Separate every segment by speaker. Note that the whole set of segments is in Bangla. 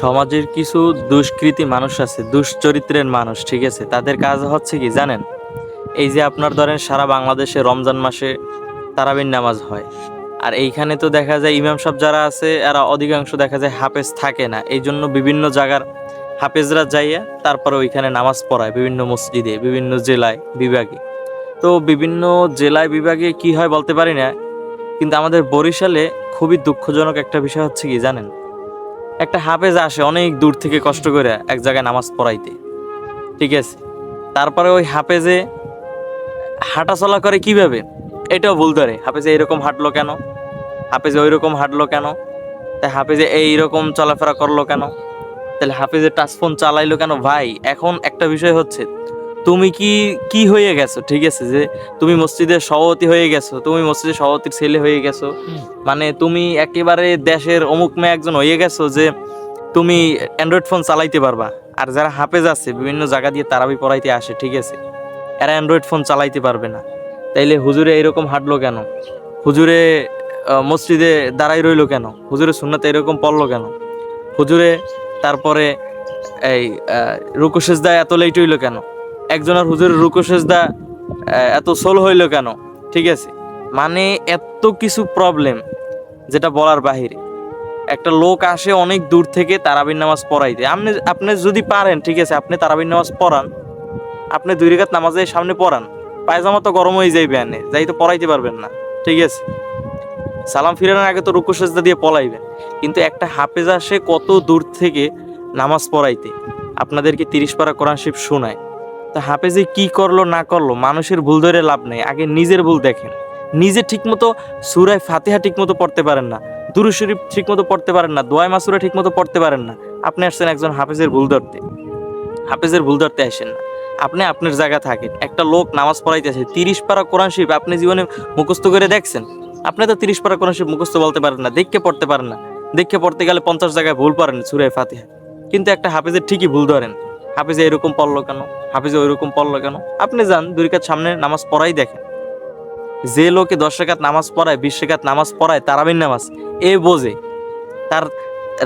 Speaker 1: সমাজের কিছু দুষ্কৃতী মানুষ আছে, দুশ্চরিত্রের মানুষ, ঠিক আছে? তাদের কাজ হচ্ছে কি, জানেন? এই যে আপনার ধরেন সারা বাংলাদেশে রমজান মাসে তারাবির নামাজ হয়। আর এইখানে তো দেখা যায় ইমাম সাহেব যারা আছে, এরা অধিকাংশ দেখা যায় হাফেজ থাকে না। এই জন্য বিভিন্ন জায়গার হাফেজরা যাইয়া তারপরে ওইখানে নামাজ পড়ায়, বিভিন্ন মসজিদে, বিভিন্ন জেলায়, বিভাগে। তো বিভিন্ন জেলায়, বিভাগে কি হয় বলতে পারি না, কিন্তু আমাদের বরিশালে খুবই দুঃখজনক একটা বিষয় হচ্ছে কি, জানেন? একটা হাফেজ আসে, অনেক দূর থেকে কষ্ট করে এক জায়গায় নামাজ পড়াইতে। ঠিক আছে? তারপরে ওই হাফেজে হাঁটা চলা করে কীভাবে? এটাও ভুল ধরে। হাফেজে এইরকম হাঁটলো কেন? হাফেজে ওই রকম হাঁটলো কেন? তাই হাফেজে এইরকম চলাফেরা করল কেন? তাহলে হাফেজে টাচফোন চালাইলো কেন? ভাই, এখন একটা বিষয় হচ্ছে তুমি কি কি হয়ে গেছো? ঠিক আছে যে তুমি মসজিদের সভাপতি হয়ে গেছো তুমি মসজিদের সভাপতির ছেলে হয়ে গেছো। মানে তুমি একেবারে দেশের অমুক মেয়ে একজন হয়ে গেছো যে তুমি অ্যান্ড্রয়েড ফোন চালাইতে পারবা। আর যারা হাফেজ আছে বিভিন্ন জায়গা দিয়ে তারাবি পড়াইতে আসে ঠিক আছে? এরা অ্যান্ড্রয়েড ফোন চালাইতে পারবে না। তাইলে হুজুরে এরকম হাঁটলো কেন? হুজুরে মসজিদে দাঁড়াই রইল কেন? হুজুরে সুন্নাতে এরকম পড়ল কেন? হুজুরে তারপরে এই রুকুশেজদা এত লেট হইল কেন? একজনের হুজুরের রুকুশেজদা এত সোল হইল কেন? ঠিক আছে? মানে এত কিছু প্রবলেম যেটা বলার বাহিরে। একটা লোক আসে অনেক দূর থেকে তারাবির নামাজ পড়াইতে আপনি আপনি যদি পারেন, ঠিক আছে, আপনি তারাবির নামাজ পড়ান, আপনি দুই রেখাত নামাজের সামনে পড়ান, পায়জামা তো গরম হয়ে যাইবে আনে, যাই তো পড়াইতে পারবেন না, ঠিক আছে? সালাম ফিরানোর আগে তো রুকু সেজদা দিয়ে পলাইবেন। কিন্তু একটা হাফেজ আসে কত দূর থেকে নামাজ পড়াইতে। আপনাদেরকে তিরিশ পারা কোরআন শিব শোনায়। তা হাফেজে কি করল, না করল, মানুষের ভুল ধরে লাভ নেই। আগে নিজের ভুল দেখেন। নিজে ঠিকমতো সুরায় ফাতিহা ঠিকমতো পড়তে পারেন না। দুরু শরীফ ঠিকমতো পড়তে পারেন না। দোয়াই মাসুরা ঠিকমতো পড়তে পারেন না। আপনি আসছেন একজন হাফেজের ভুল ধরতে। হাফেজের ভুল ধরতে আসেন না। আপনি আপনার জায়গা থাকেন। একটা লোক নামাজ পড়াইতেছে তিরিশ পারা কোরআন শরীফ আপনি জীবনে মুখস্থ করে দেখছেন? আপনি তো তিরিশ পারা কোরআন শরীফ মুখস্থ বলতে পারেন না দেখকে পড়তে পারেন না। দেখে পড়তে গেলে পঞ্চাশ জায়গায় ভুল পারেন সুরায় ফাতেহা। কিন্তু একটা হাফেজের ঠিকই ভুল ধরেন। হাফেজে এরকম পড়ল কেন? হাফেজে ওইরকম পড়ল কেন? আপনি যান, দুই রেখাত সামনে নামাজ পড়াই দেখেন। যে লোকে দশ রেখাত নামাজ পড়ায়, বিশ রেখাত নামাজ পড়ায় তারাবিন নামাজ, এ বোঝে। তার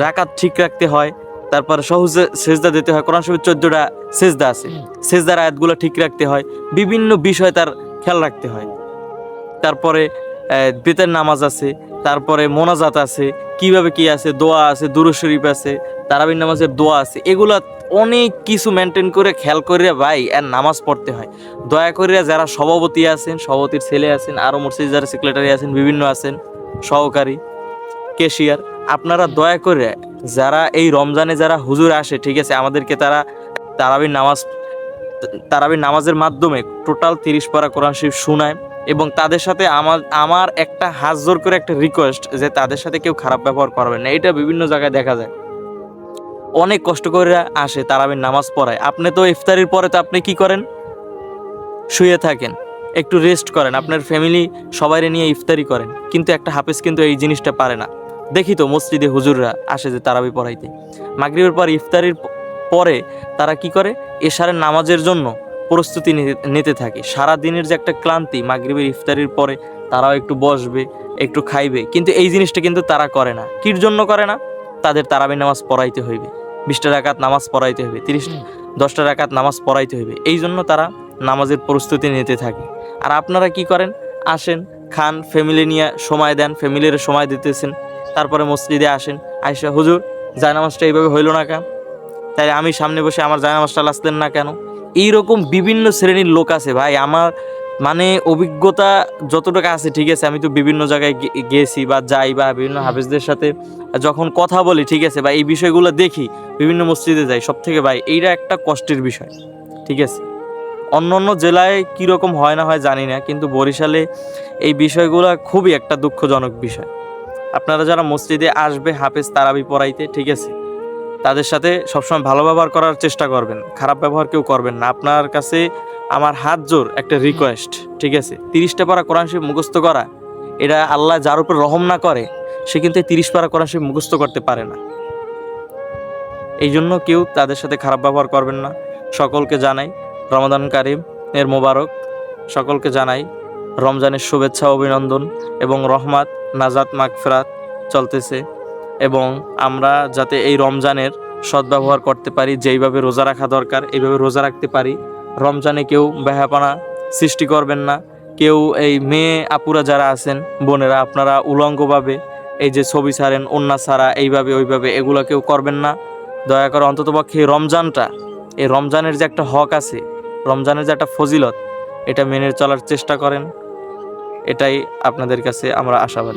Speaker 1: রাকাত ঠিক রাখতে হয়, তারপর সহজে সেজদা দিতে হয়। কোরআন শরীফ চোদ্দটা সেজদা আছে। সেজদার আয়াতগুলো ঠিক রাখতে হয়, বিভিন্ন বিষয় তার খেয়াল রাখতে হয়। তারপরে বেতের নামাজ আছে তারপরে মোনাজাত আছে, কীভাবে কি আছে, দোয়া আছে, দুরু শরীফ আছে তারাবিন নামাজের দোয়া আছে, এগুলা অনেক কিছু মেনটেন করে, খেয়াল করে ভাই, আর নামাজ পড়তে হয়। দয়া করে যারা সভাপতি আছেন, সভাপতির ছেলে আছেন আরও মসজিদ যারা সেক্রেটারি আছেন, বিভিন্ন আছেন, সহকারী কেশিয়ার আপনারা দয়া করে যারা এই রমজানে যারা হুজুর আসে, ঠিক আছে, আমাদেরকে তারা তারাবির নামাজ, তারাবির নামাজের মাধ্যমে টোটাল তিরিশ পারা কোরআন শরীফ শোনায় এবং তাদের সাথে আমার আমার একটা হাত জোর করে একটা রিকোয়েস্ট যে তাদের সাথে কেউ খারাপ ব্যবহার করবেন না। এটা বিভিন্ন জায়গায় দেখা যায়। অনেক কষ্ট করে আসে তারাবির নামাজ পড়ায়। আপনি তো ইফতারির পরে তো আপনি কি করেন? শুয়ে থাকেন, একটু রেস্ট করেন। আপনার ফ্যামিলি সবাই নিয়ে ইফতারি করেন। কিন্তু একটা হাফেজ কিন্তু এই জিনিসটা পারে না। দেখি তো মসজিদে হুজুররা আসে যে তারাবি পড়াইতে। মাগরিবের পর ইফতারির পরে তারা কি করে? এশারের নামাজের জন্য প্রস্তুতি নিতে- নিতে থাকে। সারা দিনের যে একটা ক্লান্তি মাগরিবের ইফতারির পরে তারাও একটু বসবে একটু খাইবে। কিন্তু এই জিনিসটা কিন্তু তারা করে না। কির জন্য করে না? তাদের তারাবি নামাজ পড়াইতে হইবে। বিশটা রাকাত নামাজ পড়াইতে হইবে তিরিশ দশটা রাকাত নামাজ পড়াইতে হইবে। এই জন্য তারা নামাজের প্রস্তুতি নিতে থাকে। আর আপনারা কি করেন? আসেন খান ফ্যামিলি নিয়ে সময় দেন ফ্যামিলির সময় দিতেছেন। তারপরে মসজিদে আসেন আয়সা হুজুর জায়নামাজটা এইভাবে হইল না কেন? তাই আমি সামনে বসে আমার জায়নামাজটা লাসলেন না কেন? এইরকম বিভিন্ন শ্রেণির লোক আছে ভাই। আমার মানে অভিজ্ঞতা যতটুকু আছে, ঠিক আছে, আমি তো বিভিন্ন জায়গায় গেছি বা যাই বা বিভিন্ন হাফেজদের সাথে যখন কথা বলি, ঠিক আছে, বা এই বিষয়গুলো দেখি, বিভিন্ন মসজিদে যাই সব থেকে ভাই এইটা একটা কষ্টের বিষয়, ঠিক আছে। অন্য অন্য জেলায় কীরকম হয় না হয় জানি না, কিন্তু বরিশালে এই বিষয়গুলো খুবই একটা দুঃখজনক বিষয়। আপনারা যারা মসজিদে আসবে হাফেজ তারাবি পড়াইতে, ঠিক আছে তাদের সাথে সবসময় ভালো ব্যবহার করার চেষ্টা করবেন। খারাপ ব্যবহার কেউ করবেন না। আপনার কাছে আমার হাত জোর একটা রিকোয়েস্ট ঠিক আছে? তিরিশটা পারা কোরআন শরীফ মুখস্থ করা, এটা আল্লাহ যার উপর রহম না করে, সে কিন্তু তিরিশ পারা কোরআন শরীফ মুখস্থ করতে পারে না। এই জন্য কেউ তাদের সাথে খারাপ ব্যবহার করবেন না। সকলকে জানাই রমাদান কারিম, এর মোবারক। সকলকে জানাই রমজানের শুভেচ্ছা, অভিনন্দন এবং রহমাত, নাজাত, মাগফেরাত চলতেছে। এবং আমরা যাতে এই রমজানের সদ্ব্যবহার করতে পারি, যেইভাবে রোজা রাখা দরকার, এইভাবে রোজা রাখতে পারি। রমজানে কেউ ব্যাহাপানা সৃষ্টি করবেন না। কেউ এই মেয়ে আপুরা যারা আছেন, বোনেরা, আপনারা উলঙ্গভাবে এই যে ছবি ছাড়েন অন্যা ছাড়া, এইভাবে, ওইভাবে, এগুলো কেউ করবেন না। দয়া করে অন্ততপক্ষে রমজানটা, এই রমজানের যে একটা হক আছে, রমজানের যে একটা ফজিলত, এটা মেনে চলার চেষ্টা করেন। এটাই আপনাদের কাছে আমরা আশাবাদী।